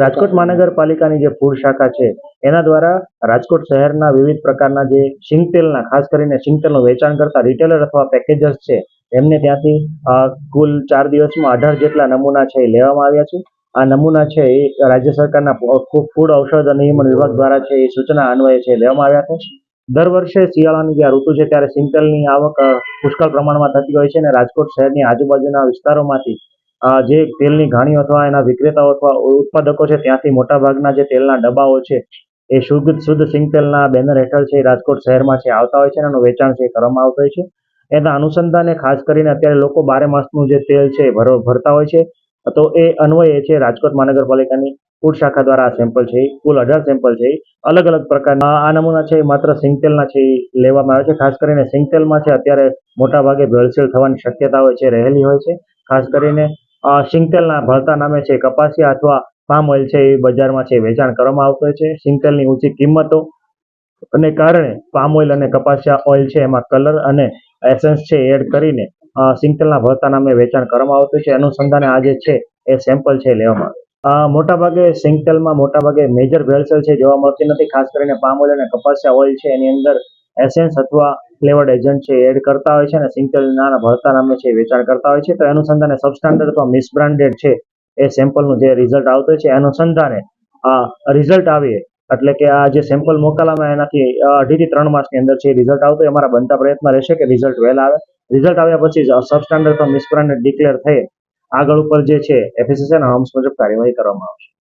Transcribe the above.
રાજકોટ મહાનગરપાલિકાની જે ફૂડ શાખા છે, એના દ્વારા રાજકોટ શહેરના વિવિધ પ્રકારના જે સિંગતેલના ખાસ કરીને સિંગતેલનું વેચાણ કરતા રિટેલર અથવા પેકેજર્સ છે, એમને ત્યાંથી કુલ ચાર દિવસમાં અઢાર જેટલા નમૂના છે એ લેવામાં આવ્યા છે. આ નમૂના છે એ રાજ્ય સરકારના ફૂડ ઔષધ અને નિયમન વિભાગ દ્વારા છે એ સૂચના અન્વયે છે લેવામાં આવ્યા છે. દર વર્ષે શિયાળાની જે ઋતુ છે, ત્યારે સિંગતેલની આવક પુષ્કળ પ્રમાણમાં થતી હોય છે અને રાજકોટ શહેરની આજુબાજુના વિસ્તારોમાંથી જે તેલની ઘાણીઓ અથવા એના વિક્રેતાઓ અથવા ઉત્પાદકો છે, ત્યાંથી મોટાભાગના જે તેલના ડબ્બાઓ છે, એ શુદ્ધ શુદ્ધ સિંગતેલના બેનર હેઠળ છે રાજકોટ શહેરમાં છે, આવતા હોય છે એનું વેચાણ છે કરવામાં આવતું હોય છે. એના અનુસંધાને ખાસ કરીને અત્યારે લોકો બારે માસનું જે તેલ છે ભરો, ભરતા હોય છે. તો એ અન્વયે છે, રાજકોટ મહાનગરપાલિકાની ફૂડ શાખા દ્વારા આ સેમ્પલ છે કુલ અઢાર સેમ્પલ છે અલગ અલગ પ્રકારના આ નમૂના છે માત્ર સિંગતેલના છે, એ લેવામાં આવે છે. ખાસ કરીને સિંગતેલમાં છે, અત્યારે મોટાભાગે ભેળસેળ થવાની શક્યતા હોય છે, રહેલી હોય છે. ખાસ કરીને સિંગતેલના ભળતા નામે છે, કપાસિયા અથવા પામ ઓઇલ છે એ બજારમાં છે, વેચાણ કરવામાં આવતું હોય છે. સિંગતેલની ઊંચી કિંમતો અને કારણે પામ ઓઇલ અને કપાસિયા ઓઇલ છે એમાં કલર અને એસેન્સ છે એડ કરીને સિંગતેલના ભળતા નામે વેચાણ કરવામાં આવતું છે. અનુસંધાને આજે છે એ સેમ્પલ છે લેવામાં મોટાભાગે સિંગતેલમાં મોટાભાગે મેજર ભેળસેળ છે, જોવા મળતી નથી. ખાસ કરીને પામ ઓઇલ અને કપાસિયા ઓઇલ છે એની અંદર એસેન્સ અથવા ફ્લેવર્ડ એજન્ટ છે એડ કરતા હોય છે અને સિંગતેલના ભળતા નામે છે એ વેચાણ કરતા હોય છે. તો એ અનુસંધાને સબસ્ટાન્ડર્ડ અથવા મિસબ્રાન્ડેડ છે એ સેમ્પલનું જે રિઝલ્ટ આવતું છે અનુસંધાને આ રિઝલ્ટ આવીએ. એટલે કે આ જે સેમ્પલ મોકલામાં એનાથી અઢીથી ત્રણ માસની અંદર છે રિઝલ્ટ આવતું હોય અમારા બનતા પ્રયત્ન રહેશે કે રિઝલ્ટ વહેલા આવે. રિઝલ્ટ આવ્યા પછી સબસ્ટાન્ડર્ડ અથવા મિસબ્રાન્ડેડ ડિક્લેર થઈ આગળ ઉપર જે છે એફએસએસ અને હમ્સ મુજબ કાર્યવાહી કરવામાં આવશે.